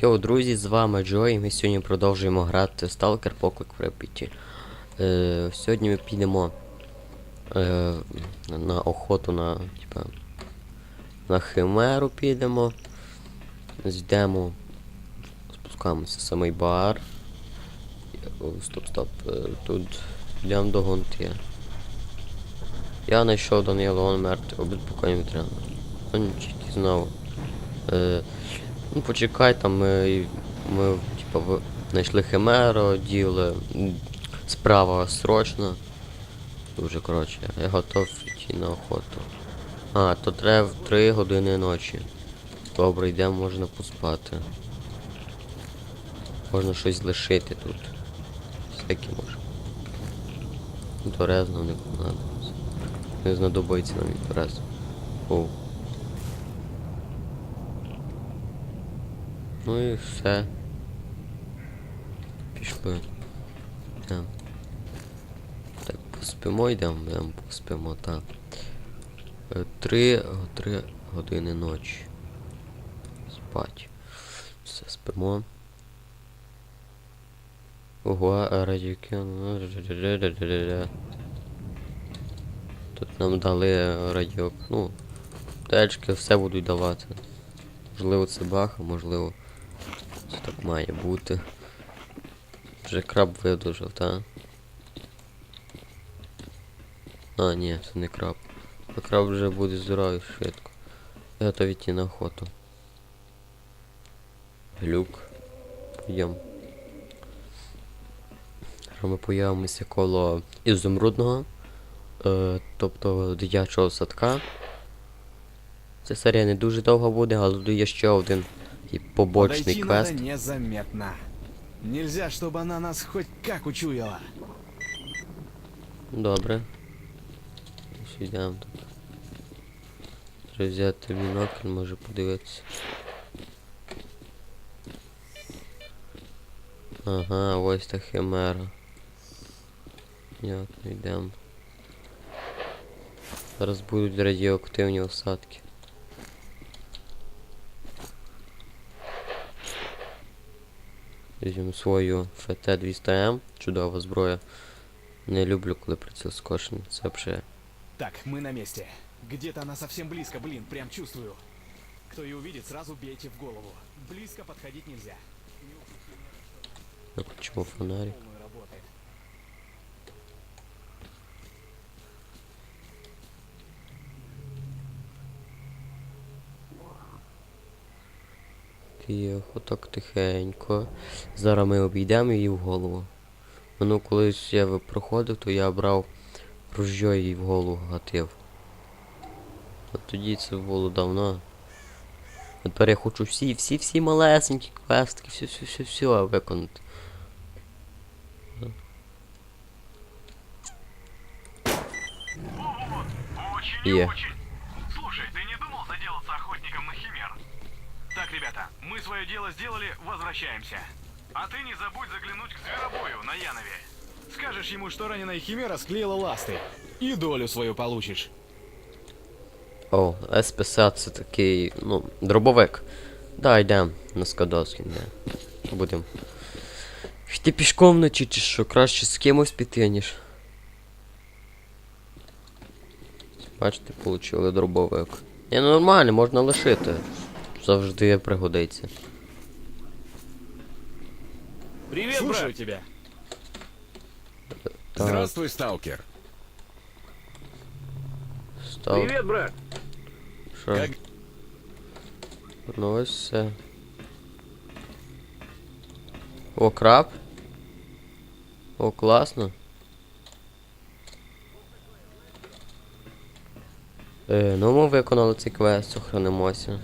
Йоу, друзі, з вами Джо, і ми сьогодні продовжуємо грати Stalker Поклик в Репіті. Е, сьогодні ми підемо е, на охоту на, типа, на химеру підемо. Йдемо, спускаємося в самий бар. Стоп, стоп. е, Тут йдемо до гонти. Я знайшов Данила, он мертвий, обезпокоєння. Он тільки знову. Е, Ну, почекай, там ми, ми типа, в- знайшли химеру, діли. Справа срочно. Дуже коротше, я готов йти на охоту. А, то треба в 3 години ночі. Добре, йдемо, можна поспати. Можна щось лишити тут. Всякі може. Інтересно не понадобиться. Не знадобиться нам інтерес. Оу. Ну і все. Пішли. Йдем. Так, поспимо йдемо, йдемо, поспимо, так. Е, Три, три години ночі. Спать. Все, спимо. Ого, радіки. Тут нам дали радіок. Ну, течки все будуть давати. Можливо, це баха, можливо. Це так має бути. Вже краб видужав, та? А, ні, це не краб. А краб вже буде здоровий швидко. Я готовий йти на охоту. Глюк. Пойдем. Ми появимося коло ізумрудного. Е, тобто дитячого садка. Ця серія не дуже довго буде, але є ще один і побочний Подойти квест. надо незаметно. Нельзя, чтобы она нас хоть как учуяла. Добре. Ось йдемо тут. Треба взяти бінокль, може подивитися. Ага, ось та химера. Понятно, йдемо. Зараз будуть радіоактивні осадки. Візьмемо свою ФТ-200М, чудова зброя. Не люблю, коли приціл скошений. Це вже Так, мы на месте. Где-то она совсем близко, блин, прям чувствую. Кто ее увидит, сразу бейте в голову. Близко подходить нельзя. я почему фонарик. Полную работает. Тихо, так тихенько. Зараз ми обійдемо її в голову. Ну, колись я проходив, то я брав ружьо їй в голову гатив. А тоді це було давно. А тепер я хочу всі, всі, всі малесенькі квестики, все, все, все, все виконати. Очень Е. Так, ребята, мы свое дело сделали, возвращаемся. А ты не забудь заглянуть к зверобою на Янове. Скажешь ему, что раненая химера склеила ласты. И долю свою получишь. О, СПС це такий, ну, дробовик. Да, йдемо на Скадовський, йде. Будем. Йти пішком вночі чи що, краще з кимось піти, ніж. Бачите, получили дробовик. Ні, ну нормально, можна лишити. Завжди пригодиться. Привет, Слушаю тебя. Так, Здравствуй, сталкер. став. брат. Що? Как... Ну ось все. О, краб. О, класно. Е, ну ми виконали цей квест, сохранимося.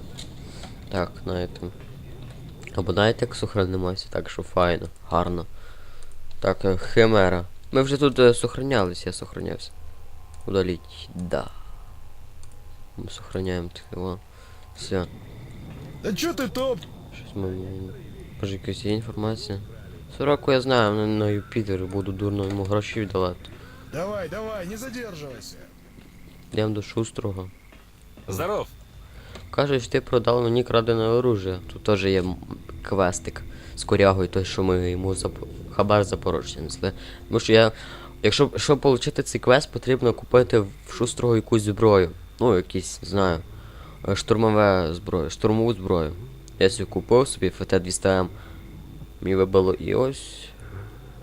Так, знаєте. Або знаєте, як сохранимося, так що файно, гарно. Так, е, химера. Ми вже тут е, сохранялись, я сохранявся. Удаліть, да. Ми сохраняємо його. Все. Да чё ты топ? Щось ми. Може якась є інформація? Сороку я знаю, на, на Юпітер буду дурно йому гроші віддавати. Давай, давай, не задерживайся. Йдемо до шустрого. Здоров. Кажеш, ти продав мені крадене оружие. Тут теж є квестик з корягою, той, що ми йому зап... хабар запорожця несли. Тому що я. Якщо щоб отримати цей квест, потрібно купити в шустрого якусь зброю. Ну, якісь, знаю. е, Штурмове зброю, штурмову зброю. Я собі купив собі ФТ-200М. Мені вибило і ось.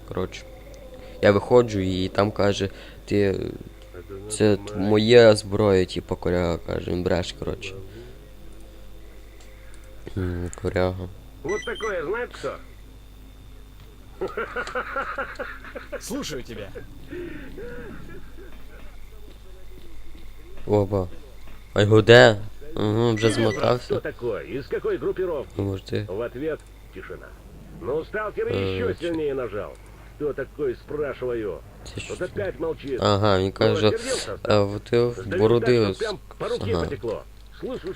Коротше. Я виходжу і там каже, ти. Це моя зброя, типу, коряга каже, він бреш, коротше. М, Коряга. Вот такое знает кто? Слушаю тебя. Оба. А його де? Угу, вже Кто змотався. такой? Из какой группировки? Ну, Може ти. В ответ тишина. Ну, сталкер Э, еще сильнее нажал. Кто такой, спрашиваю? Це що? Вот опять молчит. Ага, він каже, рассердился, а, от ти в Сдаю бороди. так, что прям по руке Ага. потекло.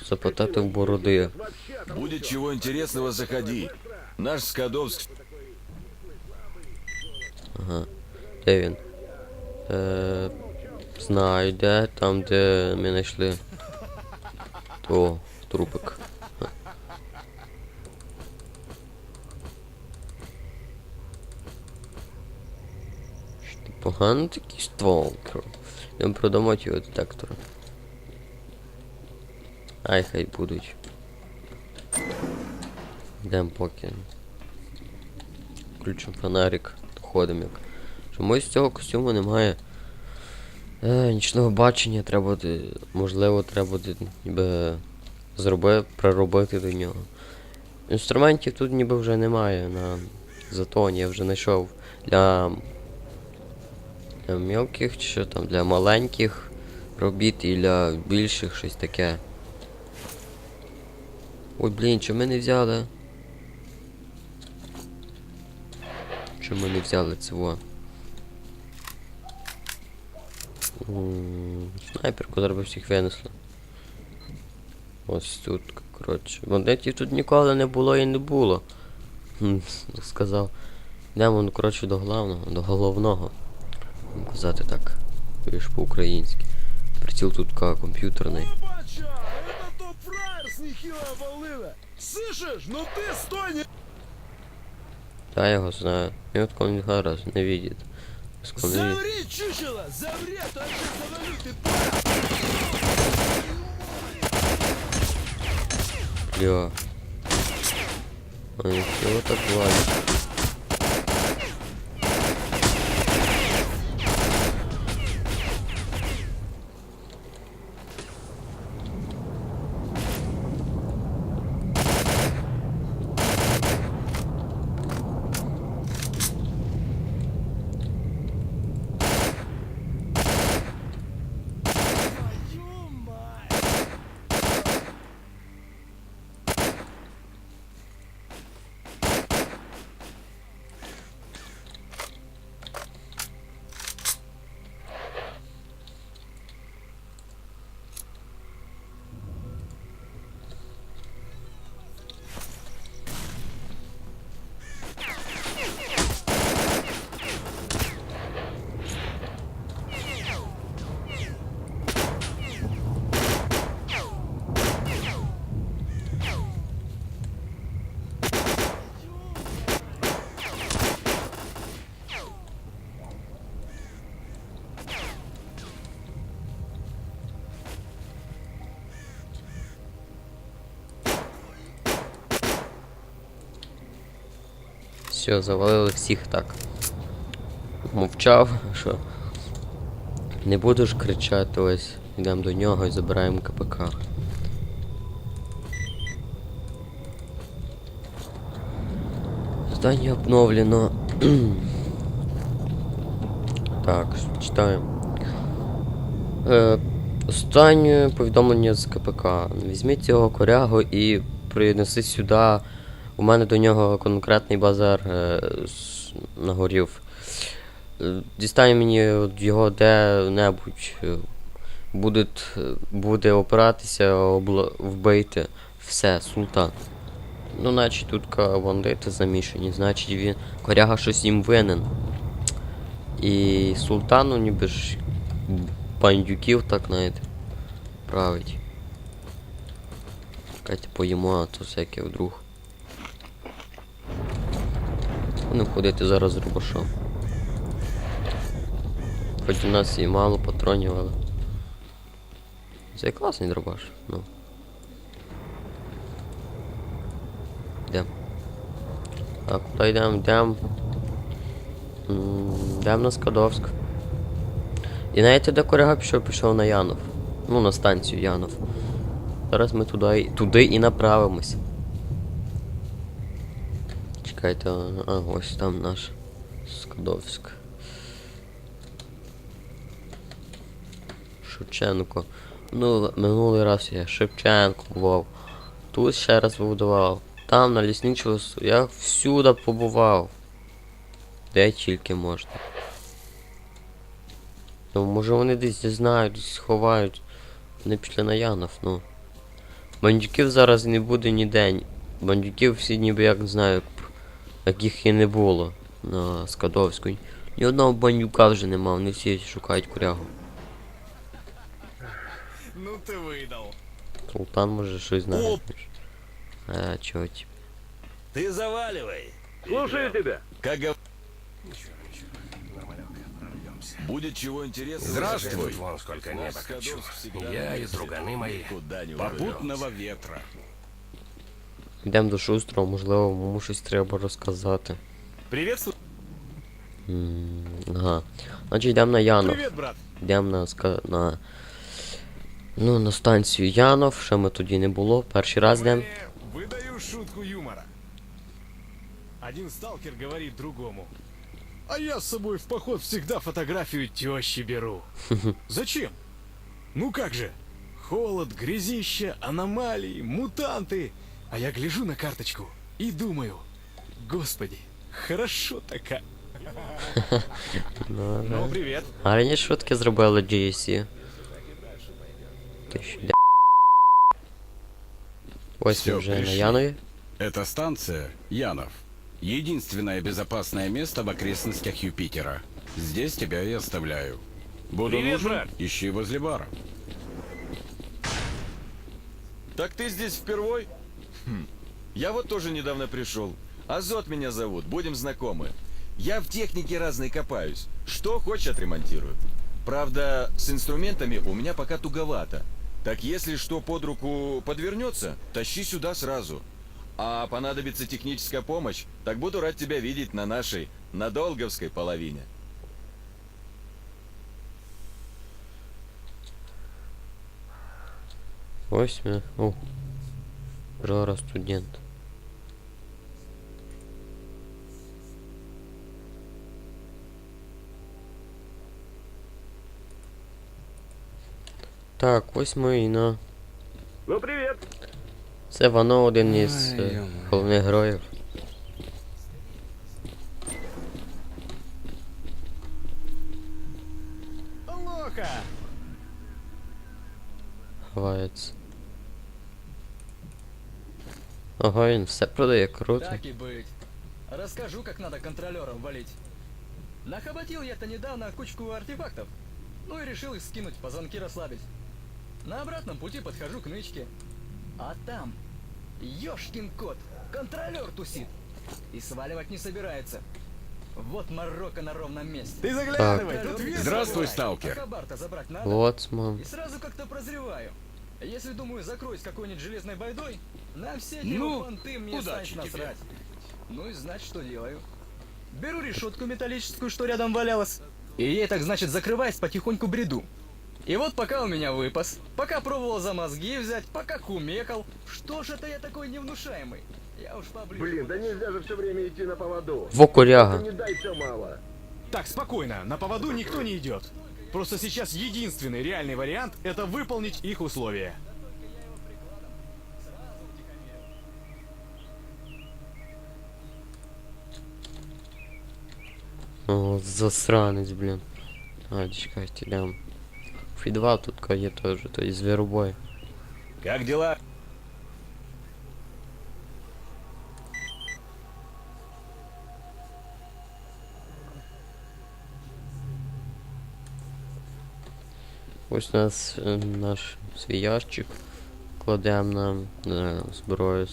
Запитати в бороди. вообще там Будет чего интересного, заходи. Наш Скадовск Ага. Де він? Е, знаю, де, там, де ми знайшли. О, трупик. Поганий такий ствол. Йдемо продамати його детектора. Ай, хай будуть. Йдемо поки. Включимо фонарик, ходимо як. Чомусь цього костюму немає. Е, нічного бачення треба буде. Можливо, треба ніби зробити, приробити до нього. Інструментів тут ніби вже немає на затоні, я вже знайшов для, для мелких чи що там, для маленьких робіт і для більших щось таке. Ой, блін, чому ми не взяли? Чому ми не взяли цього? Снайперку зараз би всіх винесли. Ось тут, коротше. Бандитів тут ніколи не було і не було. Сказав. Йдемо, ну, коротше, до головного, до головного. Казати так. Більш по-українськи. Приціл тут ка комп'ютерний. Чё, волына? Слышишь? Ну ты стой, не... Да, я его знаю. И вот он не раз не видит. Он заври, видит. чучело! Заври, а то я сейчас завалю, ты понял? Бля. Он чего так лазит? Все, завалили всіх так. Мовчав, що. Не буду ж кричати ось. Йдемо до нього і забираємо КПК. Здання обновлено. так, читаємо. Е, останнє повідомлення з КПК. Візьміть цього корягу і принеси сюди. У мене до нього конкретний базар е, нагорів. Е, Дістань мені його де-небудь. е, Буде, буде опиратися, обла... вбити. Все, султан. Ну, значить тут бандити замішані, значить він. Коряга щось їм винен. І султану ніби ж бандюків, так знаєте, править. Чекайте, поїмо, а то всяке вдруг. Будемо ходити зараз з рубашом. Хоч у нас і мало патронів, але. Це класний дробаш, ну. Йдем. Так, куди йдемо? Йдем. М, Йдем на Скадовськ. І знаєте, де Корега пішов? Пішов на Янов. Ну, на станцію Янов. Зараз ми туди, туди і направимось. Чекайте, а, ось там наш Скадовськ. Шевченко. Ну, минулий раз я Шевченко бував. Тут ще раз побудував. Там на лісничого я всюди побував. Де тільки можна. Ну, може вони десь знають, десь ховають. Вони пішли на Янов, ну. Бандюків зараз не буде ніде. Бандюків всі ніби як не знаю, як, як їх і не було на Скадовську. Ні одного бандюка вже нема, вони всі шукають курягу. Ну ты выдал. Султан може щось знає. А, чого ті. Ты заваливай. Слушаю тебя. Как гов... Будет чего интересного. Здравствуй. Вон сколько неба хочу. Я и друганы мои. Куда не Попутного ветра. Йдемо до шустрого, можливо, йому щось треба розказати. Приветствую. М, Ага. Значить йдемо на Янов. Привет, брат. Йдемо на, ска... на. Ну, на станцію Янов, ще ми тоді не було. Перший раз йдемо. Э, Выдаю шутку юмора. Один сталкер говорит другому. А я с собой в поход всегда фотографию тещи беру. Зачем? Ну как же? Холод, грязище, аномалии, мутанты. А я гляжу на карточку и думаю, господи, хорошо такая. Ну, привет. А раніше шутки зробили GSC. Що? Ось ми вже на. Янові. Это станция Янов. Единственное безопасное место в окрестностях Юпитера. Здесь тебя и оставляю. Буду Привет, нужен, брат. ищи возле бара. Так ты здесь впервой? Хм. Я вот тоже недавно пришел. Азот меня зовут, будем знакомы. Я в технике разной копаюсь. Что хочешь, отремонтирую. Правда, с инструментами у меня пока туговато. Так если что под руку подвернется, тащи сюда сразу. А понадобится техническая помощь, так буду рад тебя видеть на нашей, на Долговской половине. Ось ми. О. Жора студент. Так, ось ми і на. Ну, привет. Це Вано один із е, головних героїв. Лоха! Ховається. Ого, він все продає круто. Так и быть. Расскажу, как надо контролером валить. Нахоботил я-то недавно кучку артефактов. Ну и решил их скинуть, позвонки расслабить. На обратном пути подхожу к нычке. А там, ёшкин кот, контролер тусит. И сваливать не собирается. Вот морока на ровном месте. Ты заглядывай, Так. тут весело. Здравствуй, сталкер. надо. Лоцман. И сразу как-то прозреваю. Если, думаю, закроюсь какой-нибудь железной байдой, на все Ну, понты мне удачи тебе. насрать. Ну и значит, что делаю. Беру решетку металлическую, что рядом валялась, и ей так, значит, закрываясь, потихоньку бреду. И вот пока у меня выпас, пока пробовал за мозги взять, пока кумекал, что же это я такой невнушаемый? Я уж поближе. Блин, да нельзя же все время идти на поводу. Во коряга. Не дай все мало. Так, спокойно, на поводу никто не идет. Просто сейчас единственный реальный вариант – это выполнить их условия. О, засранець, блін. А, чекайте, йдем. Фі-2 тут є теж, то є зверобой. Как дела? Ось у нас е, наш свій ящик. кладемо на не знаю, зброю.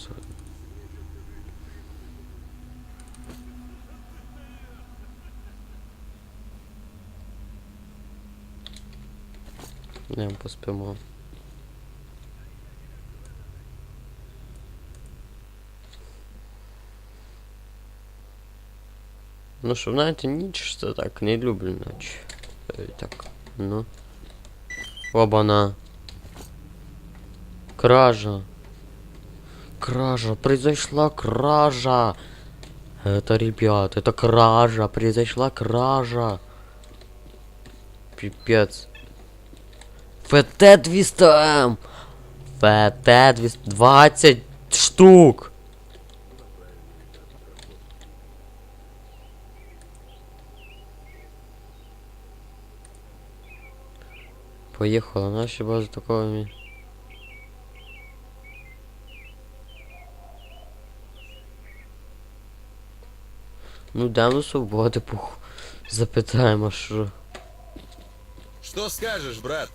Йдемо поспимо. Ну що, знаєте, ніч це так, не люблю ніч. Е, Так, ну. Оба-на. Кража. Кража, произошла кража. Это, ребят, это кража, произошла кража. Пипец. ФТ 200М. ФТ 220 штук. Поехала наша база такого. Ну, дам до свободи, пух. Запитаємо, що. Что скажешь, брат?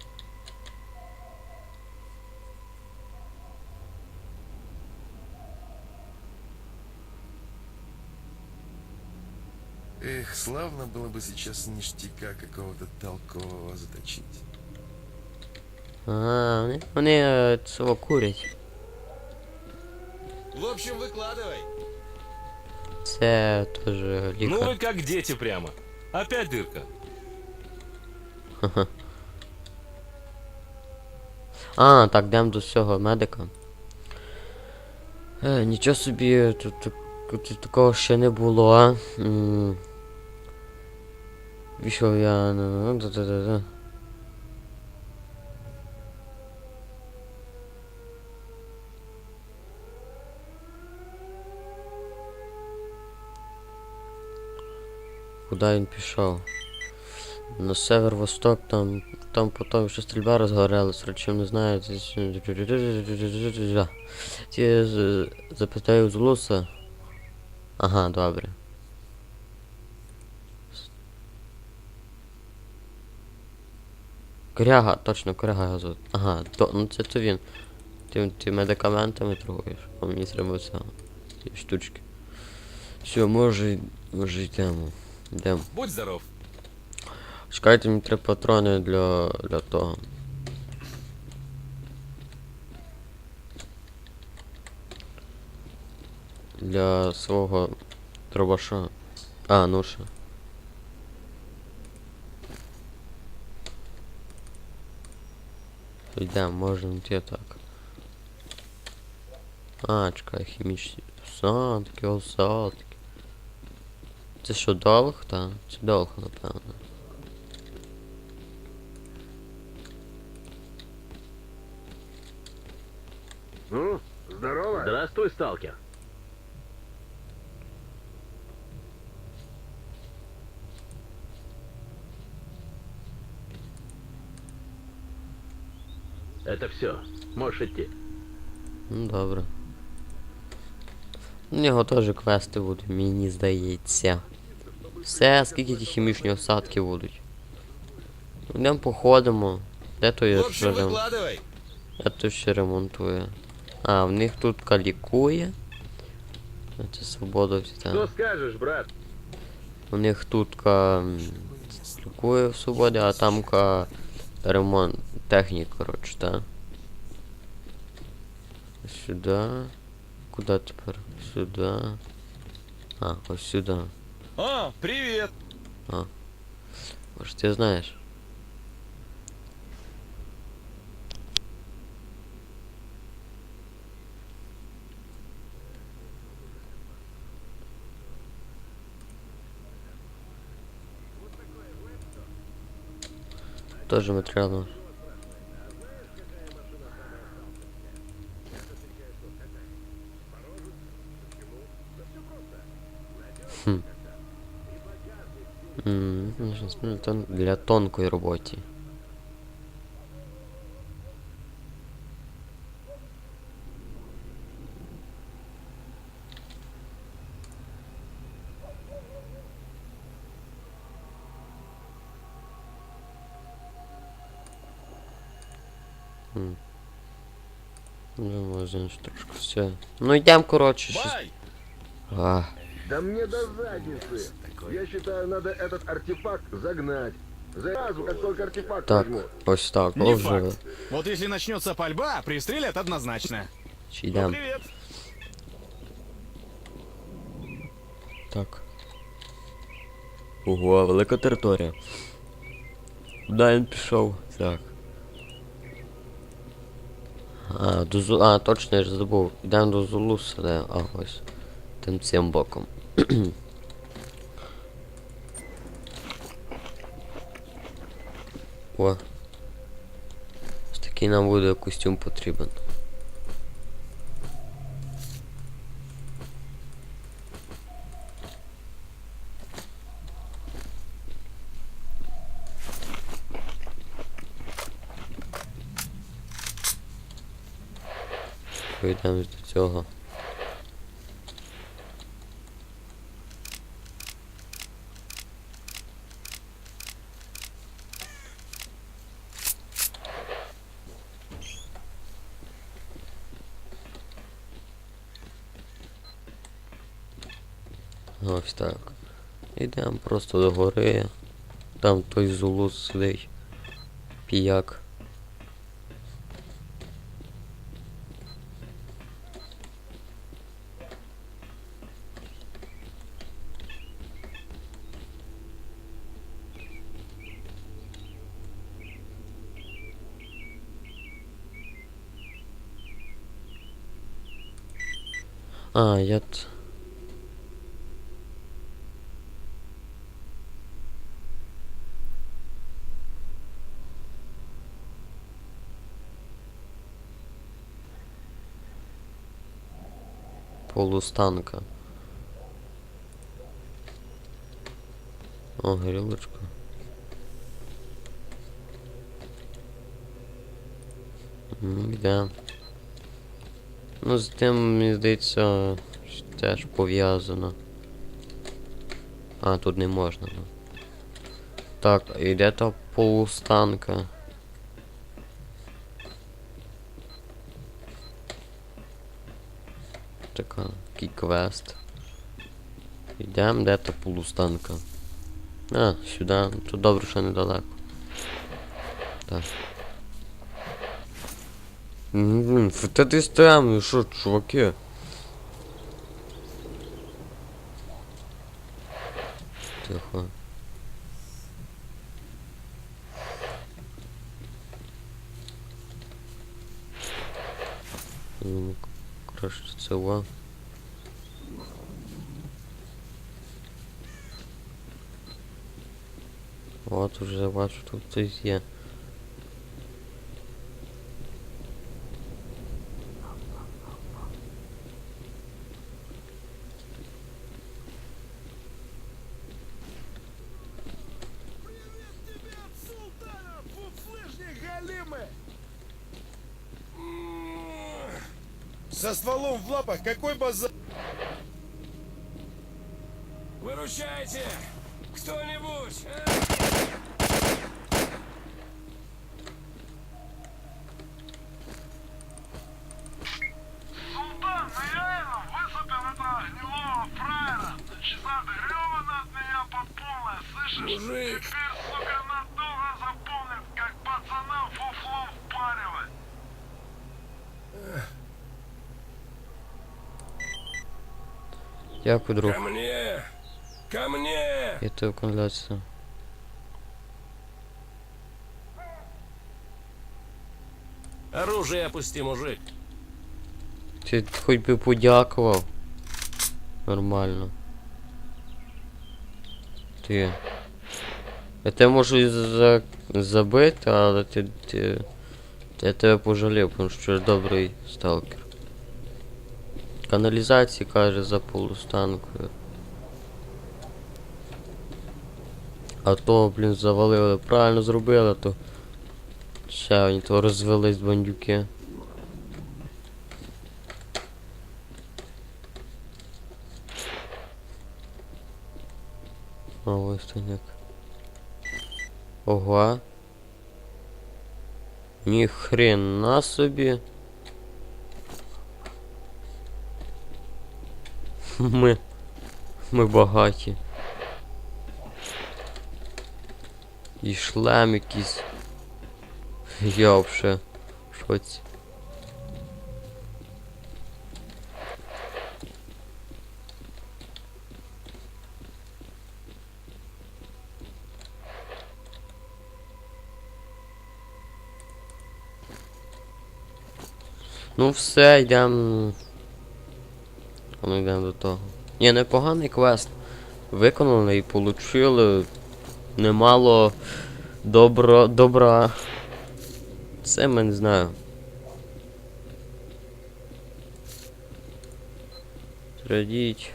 славно было бы сейчас ништяка какого-то толкового заточить. А, вони, вони е, цього курять. В общем, выкладывай. Це теж Ну лікар. вы как дети прямо. Опять дырка. А, так, дам до цього медика. Е, нічого собі, тут, так- тут такого ще не було, а. М. Пішов я на. ну, да-да-да-да. Куди він пішов? На север-восток, там, там потім ще стрільба розгорелась, причому не знаю. Ті з- запитаю з. Ага, добре. Коряга, точно, коряга його звуть. Ага, то, ну це то він. Ти, ти медикаментами торгуєш, а мені треба це. Ті штучки. Все, може, може йдемо. Йдемо. Будь здоров. Чекайте, мені треба патрони для, для того. Для свого дробаша. А, ну ще. Йдемо, можемо йти так. А, чекай, хімічні осадки, осадки. Це що, долг? Так, це долг, напевно. Ну, здорово. Здравствуй, сталкер. Это все. Можешь идти. Ну добре. У нього теж квести будуть, мені здається. Все, скільки ті хімічні осадки будуть. Йдемо походимо. Де той В общем, ремонт? выкладывай. Де той ще ремонтує? А, в них тут калікує. Це свобода всі Что там. скажешь, брат? У них тут ка м, лікує в свободі, а там ка ремонт технік, коротше, так. Сюди. Куди тепер? Сюди. А, ось сюди. А, привет. Може ти знаєш? тоже материалу. Хм. Ну, ну, для тонкой работы. Ну, може, ж трошки все. Ну йдемо, коротше, щось. Бай! А, Да мне до задницы. Я считаю, надо этот артефакт загнать. Сразу, как только артефакт так, возьму. ось так, Не о, вже. факт. Вот если начнется пальба, пристрелят однозначно. Чи Ну, йдемо? привет. Так. Ого, велика територія. Куди він пішов? Так. А, до. А, точно, я ж забув. Йдемо до Зулуса, де. А, ось. Тим цим боком. О. Ось такий нам буде костюм потрібен. Пройдемо до цього. Ось так. Йдемо просто до гори. Там той зулус сидить. Піяк. А, я. Полустанка. О, горілочка. М, Да. Ну, з тим, мені здається, теж пов'язано. А, тут не можна, ну. Так, і де та полустанка? Така, такий квест. Йдемо, де та полустанка? А, сюди. Тут добре, що недалеко. Так. Блін, та ти стоям, що, чуваки? Тихо. Ну, краще це ва. От уже бачу, тут є. Со стволом в лапах какой базар? Выручайте! Дякую, друг. мне! Ко мне! Я тебе конляцію. Оружие опусти, мужик. Ти хоч би подякував. Нормально. Ти. Я тебе можу і за... забити, але ти, ти. Я тебе пожалів, тому що я добрий сталкер. Каналізації каже за полустанкою. А то, блін, завалили. Правильно зробили, то. Ще вони то розвелись бандюки. А ось. Ого. Ні хрена собі. Ми. Ми багаті. І шлем якийсь. Я вообще шоці. Ну все, йдемо. Ну йдемо до того. Ні, непоганий квест. Виконали і получили немало добро, добра. Це ми не знаю. Радіть.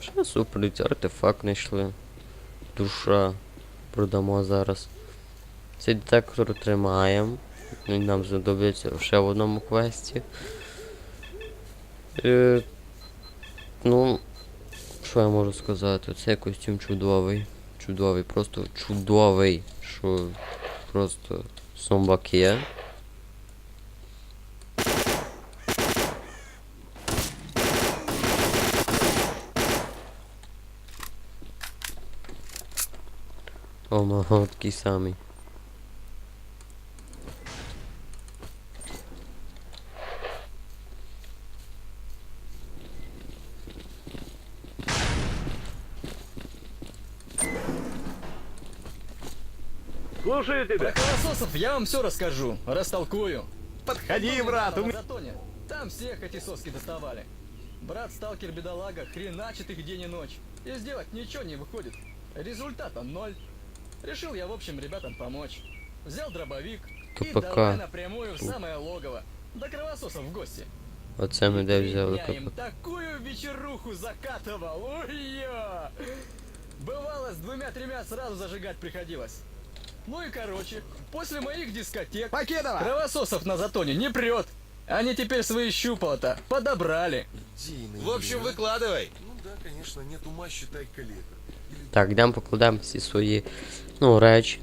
Ще супер, артефакт знайшли. Душа. Продамо зараз. Цей детектор тримаємо. Нам знадобиться ще в одному квесті. Е, ну, що я можу сказати? Цей костюм чудовий. Чудовий, просто чудовий. Що просто зомбаки. О, мага, такий самий. Слушаю тебя. Про кровососов я вам все расскажу, растолкую. Подходи, брат, там, у меня... Там всех эти соски доставали. Брат сталкер-бедолага хреначит их день и ночь. И сделать ничего не выходит. Результата ноль. Решил я, в общем, ребятам помочь. Взял дробовик и КПК. давай напрямую в самое логово. До кровососов в гости. Оце ми де взяли Я им такую вечеруху закатывал. Ой-я! Бывало, с двумя-тремя сразу зажигать приходилось. Ну и короче, после моих дискотек Покедова! кровососов на затоне не прет. Они теперь свои щупала-то подобрали. Идейный В общем, вариант. выкладывай. Ну да, конечно, нет ума, считай калека. Так, йдемо покладемо всі свої ну, речі.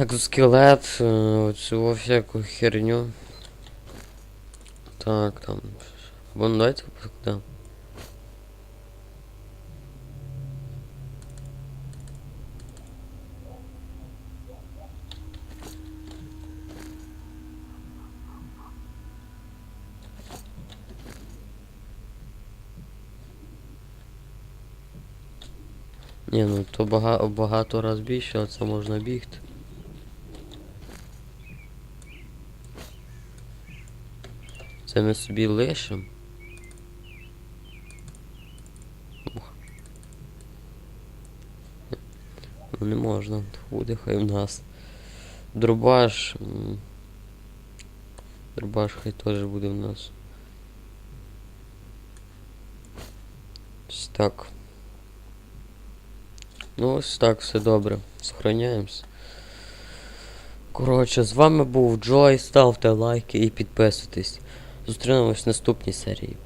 Екзоскелет, е, оцю всяку херню. Так, там. Або ну давайте покладемо. Ні, ну то бага, багато раз більше, а це можна бігти. Це ми собі лишимо. Ну не можна, буде хай в нас. Дробаш. Дробаш хай теж буде в нас. Так. Ну ось так, все добре. Сохраняємось. Коротше, з вами був Джой. Ставте лайки і підписуйтесь. Зустрінемось в наступній серії.